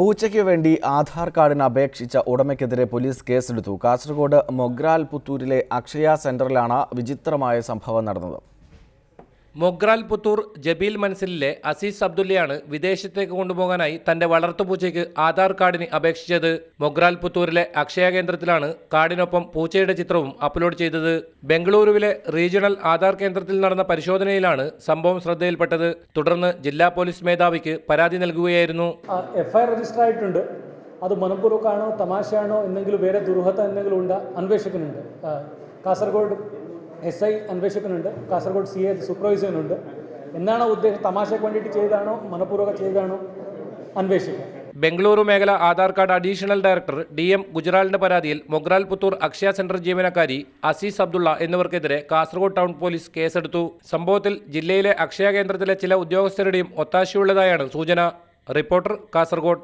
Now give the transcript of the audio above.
പൂച്ചയ്ക്ക് വേണ്ടി ആധാർ കാർഡിന് അപേക്ഷിച്ച ഉടമയ്ക്കെതിരെ പോലീസ് കേസെടുത്തു. കാസർഗോഡ് മൊഗ്രാൽ പുത്തൂരിലെ അക്ഷയ സെന്ററിലാണ് വിചിത്രമായ സംഭവം നടന്നത്. മൊഗ്രാൽ പുത്തൂർ ജബീൽ മൻസിലിലെ അസീസ് അബ്ദുല്ലയാണ് വിദേശത്തേക്ക് കൊണ്ടുപോകാനായി തന്റെ വളർത്തുപൂച്ചയ്ക്ക് ആധാർ കാർഡിന് അപേക്ഷിച്ചത്. മൊഗ്രാൽ പുത്തൂരിലെ അക്ഷയ കേന്ദ്രത്തിലാണ് കാർഡിനൊപ്പം പൂച്ചയുടെ ചിത്രവും അപ്ലോഡ് ചെയ്തത്. ബംഗളൂരുവിലെ റീജിയണൽ ആധാർ കേന്ദ്രത്തിൽ നടന്ന പരിശോധനയിലാണ് സംഭവം ശ്രദ്ധയിൽപ്പെട്ടത്. തുടർന്ന് ജില്ലാ പോലീസ് മേധാവിക്ക് പരാതി നൽകുകയായിരുന്നു. എഫ്ഐആർ രജിസ്റ്റർ ആയിട്ടുണ്ട്. അത് മനഃപൂർവമാണോ തമാശയാണോ എന്തെങ്കിലും വേറെ ദുർഹത എന്തെങ്കിലും ഉണ്ട് അന്വേഷിക്കുന്നുണ്ട് കാസർഗോഡ് എസ് ഐ അന്വേഷിക്കുന്നുണ്ട് കാസർഗോഡ് സി എ സൂപ്പർവൈസറിനുണ്ട് എന്താണോ ഉദ്ദേശം? തമാശയ്ക്ക് വേണ്ടിയിട്ട് ചെയ്താണോ? മനഃപൂർവം ചെയ്താണോ? അന്വേഷിക്കുക ബംഗളൂരു മേഖല Aadhaar card additional director D M ഗുജറാളിന്റെ പരാതിയിൽ മൊഗ്രാൽ പുത്തൂർ അക്ഷയ സെന്റർ ജീവനക്കാരി അസീസ് അബ്ദുള്ള എന്നിവർക്കെതിരെ കാസർഗോഡ് ടൗൺ പോലീസ് കേസെടുത്തു. സംഭവത്തിൽ ജില്ലയിലെ അക്ഷയ കേന്ദ്രത്തിലെ ചില ഉദ്യോഗസ്ഥരുടെയും ഒത്താശയുള്ളതായാണ് സൂചന. റിപ്പോർട്ടർ കാസർഗോഡ്.